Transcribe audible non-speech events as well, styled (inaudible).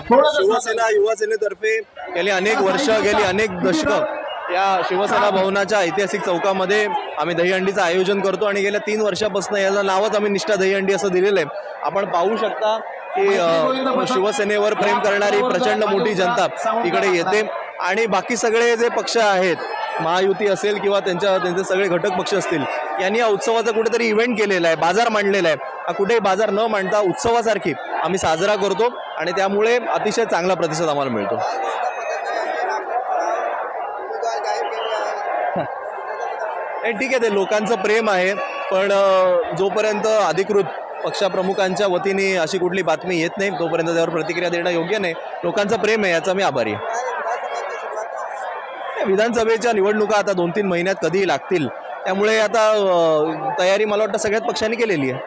शिवसेना युवा सेनेतर्फे गेली अनेक वर्ष गेली अनेक दशकं या शिवसेना भवनाच्या ऐतिहासिक चौकामध्ये आम्ही दहीहंडीचं आयोजन करतो आणि गेल्या तीन वर्षापासून याचं नावच आम्ही निष्ठा दहीहंडी असं दिलेलं आहे. आपण पाहू शकता की शिवसेनेवर प्रेम करणारी प्रचंड मोठी जनता इकडे येते. आणि बाकी सगळे जे पक्ष आहेत महायुती असेल किंवा त्यांच्या त्यांचे सगळे घटक पक्ष असतील यांनी या उत्सवाचा कुठेतरी इव्हेंट केलेला आहे बाजार मांडलेला आहे. हा कुठेही बाजार न मांडता उत्सवासारखी आम्ही साजरा करतो. आणि त्यामुळे अतिशय चांगला प्रतिसाद आम्हाला मिळतो. (laughs) नाही ठीक आहे ते लोकांचं प्रेम आहे पण जोपर्यंत अधिकृत पक्षप्रमुखांच्या वतीने अशी कुठली बातमी येत नाही तोपर्यंत त्यावर प्रतिक्रिया देणं योग्य नाही. लोकांचं प्रेम आहे याचा मी आभारी आहे. विधानसभेच्या निवडणुका आता दोन तीन महिन्यात कधीही लागतील. त्यामुळे आता तयारी मला वाटतं सगळ्याच पक्षांनी केलेली आहे.